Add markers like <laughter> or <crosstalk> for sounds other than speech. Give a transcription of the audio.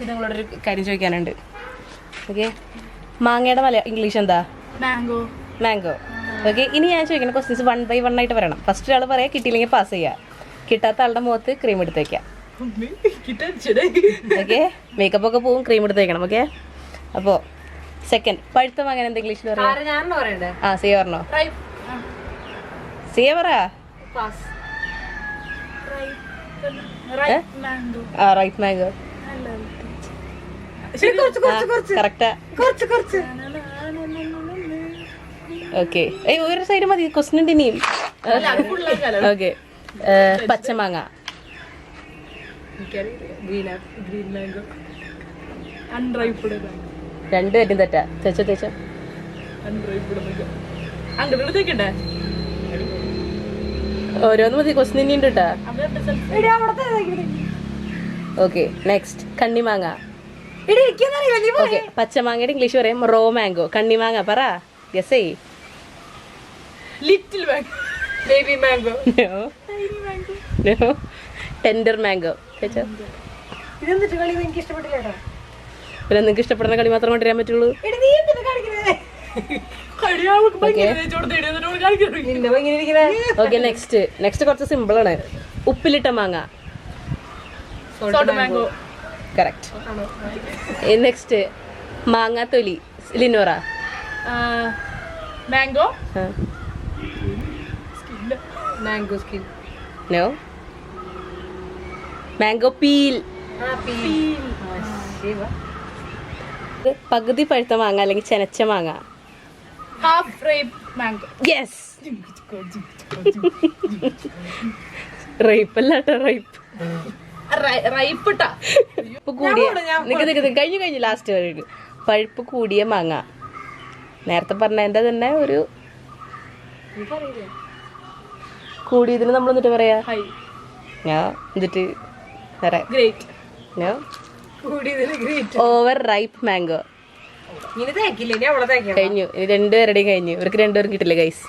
ഇത് നിങ്ങളോട് ഒരു കാര്യം ചോദിക്കാനുണ്ട്. ഓക്കെ മാങ്ങയുടെ മല ഇംഗ്ലീഷ് എന്താ? മാംഗോ മാംഗോ ഓക്കെ ഇനി ഞാൻ ചോദിക്കുന്ന ക്വസ്റ്റ്യൻസ് വൺ ബൈ വൺ ആയിട്ട് വരണം. ഫസ്റ്റ് ഒരാൾ പറയാം കിട്ടിയില്ലെങ്കിൽ പാസ് ചെയ്യുക കിട്ടാത്ത ആളുടെ മുഖത്ത് ക്രീം എടുത്ത് വയ്ക്കാം ഓക്കെ മേക്കപ്പ് ഒക്കെ പോവും ക്രീം എടുത്ത് വയ്ക്കണം ഓക്കെ അപ്പോൾ സെക്കൻഡ് പഴുത്ത മാങ്ങ എന്താ ഇംഗ്ലീഷിൽ പറയാം? ഞാനെന്ന് പറയണ്ടേ? ആ സിയ പറഞ്ഞോ. സിയ പറ. Right mango okay. ഏയ് ഒരു സൈഡ് മതി ക്വസ്റ്റ്യൻ ഉണ്ട് ഇനിയും. ഓക്കെ. പച്ചമാങ്ങ. രണ്ടു പേരും തെറ്റാ. അങ്ങോട്ട് തേക്കണ്ടേ ഓരോന്ന് മതി ക്വസ്റ്റ്യൻ ഇനി ഉണ്ട് കേട്ടാ ഓക്കെ നെക്സ്റ്റ് കണ്ണിമാങ്ങ. ഓക്കെ പച്ചമാങ്ങയുടെ ഇംഗ്ലീഷ് പറയാം റോ മാംഗോ കണ്ണിമാങ്ങ പറ. ഗസ് ചെയ് little mango baby mango tender mango പിന്നെ നിങ്ങൾക്ക് ഇഷ്ടപ്പെടുന്ന കളി മാത്രം കൊണ്ടുവരാൻ പറ്റുള്ളൂ. ഓക്കെ നെക്സ്റ്റ് നെക്സ്റ്റ് കുറച്ച് സിമ്പിൾ ആണ്. ഉപ്പിലിട്ട മാങ്ങ. മാംഗോ കറക്റ്റ് നെക്സ്റ്റ് മാങ്ങ തൊലി Linora. Mango? Mango skin. No mango peel. പകുതി പഴുത്ത മാങ്ങ അല്ലെങ്കിൽ ചെനച്ച മാങ്ങ. യെസ് റൈപ്പ് <laughs> അല്ലാട്ടോ റൈപ്പ് <laughs> റൈപ്പിട്ടാ പഴുപ്പ് കൂടിയ. നിക്ക് നിക്ക് നിക്ക് കഴിഞ്ഞു കഴിഞ്ഞു ലാസ്റ്റ് വരെ. പഴുപ്പ് കൂടിയ മാങ്ങ. നേരത്തെ പറഞ്ഞ പറഞ്ഞതിന്റെ തന്നെ ഒരു കൂടിയതിന് നമ്മൾ എന്നിട്ട് പറയാ? ഞാൻ എന്നിട്ട് ഓവർ റൈപ്പ് മാംഗോ കഴിഞ്ഞു. ഇനി രണ്ടുപേരുടെയും കഴിഞ്ഞു. ഇവർക്ക് രണ്ടുപേരും കിട്ടില്ല ഗൈസ്